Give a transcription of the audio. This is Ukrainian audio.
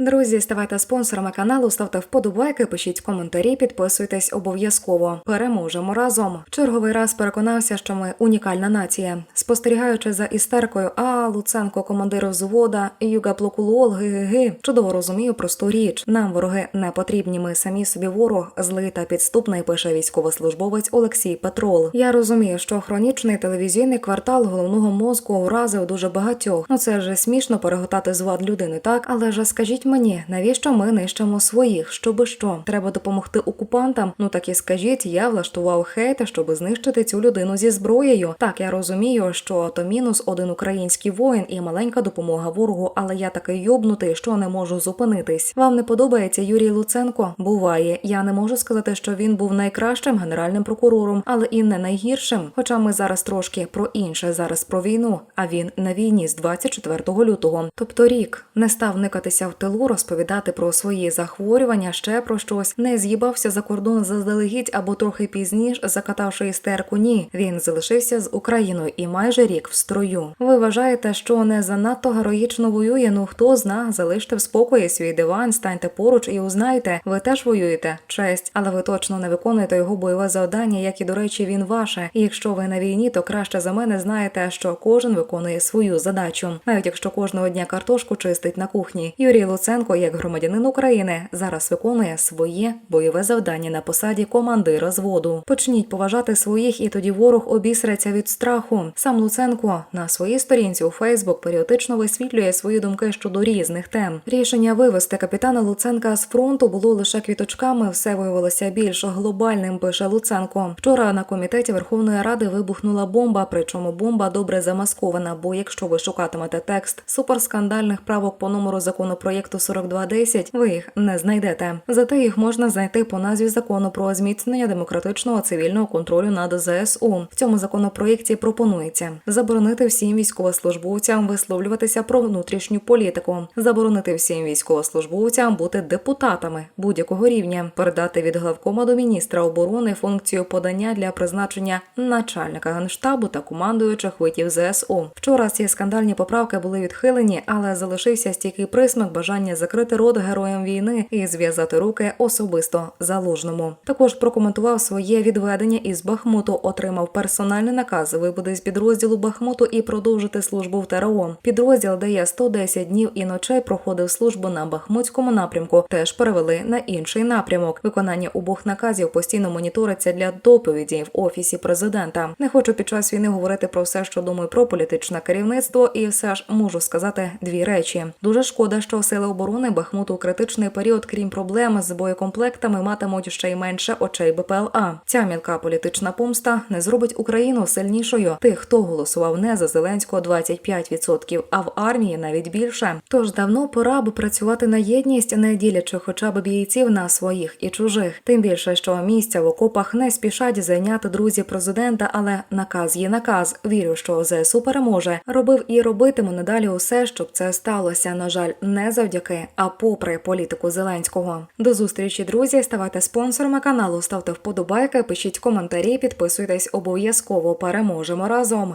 Друзі, ставайте спонсорами каналу, ставте вподобайки, пишіть коментарі, підписуйтесь обов'язково. Переможемо разом. Черговий раз переконався, що ми унікальна нація. Спостерігаючи за істеркою, а Луценко, командир взвода, Юга Плокулол, ги-ги-ги, чудово розумію просту річ. Нам вороги не потрібні. Ми самі собі ворог, злий та підступний, пише військовослужбовець Олексій Петрол. Я розумію, що хронічний телевізійний квартал головного мозку вразив дуже багатьох. Ну це ж смішно переготати з вад людини, так? Але ж скажіть мені, навіщо ми нищимо своїх? Щоби що? Треба допомогти окупантам? Ну так і скажіть, я влаштував хейт, щоб знищити цю людину зі зброєю. Так, я розумію, що то мінус один український воїн і маленька допомога ворогу, але я такий йобнутий, що не можу зупинитись. Вам не подобається Юрій Луценко? Буває. Я не можу сказати, що він був найкращим генеральним прокурором, але і не найгіршим. Хоча ми зараз трошки про інше, зараз про війну. А він на війні з 24 лютого, тобто рік, не став никатися в тилу, розповідати про свої захворювання, ще про щось, не з'їбався за кордон заздалегідь або трохи пізніше, закатавши істерку. Ні, він залишився з Україною і майже рік в строю. Ви вважаєте, що не занадто героїчно воює? Ну хто зна, залиште в спокої свій диван, станьте поруч і узнайте, ви теж воюєте. Честь, але ви точно не виконуєте його бойове завдання, як і до речі, він ваше. І якщо ви на війні, то краще за мене знаєте, що кожен виконує свою задачу, навіть якщо кожного дня картошку чистить на кухні. Юрій Луценко, як громадянин України, зараз виконує своє бойове завдання на посаді командира зводу. Почніть поважати своїх, і тоді ворог обісреться від страху. Сам Луценко на своїй сторінці у Фейсбук періодично висвітлює свої думки щодо різних тем. Рішення вивести капітана Луценка з фронту було лише квіточками. Все виявилося більш глобальним. Пише Луценко. Вчора на комітеті Верховної Ради вибухнула бомба, причому бомба добре замаскована. Бо якщо ви шукатимете текст суперскандальних правок по номеру законопроєкту 4210, ви їх не знайдете. Зате їх можна знайти по назві закону про зміцнення демократичного цивільного контролю над ЗСУ. В цьому законопроєкті пропонується заборонити всім військовослужбовцям висловлюватися про внутрішню політику, заборонити всім військовослужбовцям бути депутатами будь-якого рівня, передати від главкома до міністра оборони функцію подання для призначення начальника генштабу та командуючих видів ЗСУ. Вчора ці скандальні поправки були відхилені, але залишився стійкий присмак бажання закрити рот героям війни і зв'язати руки особисто залужному. Також прокоментував своє відведення із Бахмуту, отримав персональний наказ вибути з підрозділу Бахмуту і продовжити службу в ТРО. Підрозділ, де я 110 днів і ночей проходив службу на Бахмутському напрямку, теж перевели на інший напрямок. Виконання обох наказів постійно моніториться для доповіді в офісі президента. Не хочу під час війни говорити про все, що думаю про політичне керівництво, і все ж можу сказати дві речі. Дуже шкода, що сили оборони Бахмуту у критичний період, крім проблем з боєкомплектами, матимуть ще й менше очей БПЛА. Ця мілка політична помста не зробить Україну сильнішою. Тих, хто голосував не за Зеленського 25%, а в армії навіть більше. Тож давно пора б працювати на єдність, не ділячи хоча б бійців на своїх і чужих. Тим більше, що місця в окопах не спішать зайняти друзі президента, але наказ є наказ. Вірю, що ЗСУ переможе. Робив і робитиму надалі усе, щоб це сталося. На жаль, не завдяки, а попри політику Зеленського. До зустрічі, друзі. Ставайте спонсорами каналу, ставте вподобайки, пишіть коментарі, підписуйтесь обов'язково. Переможемо разом.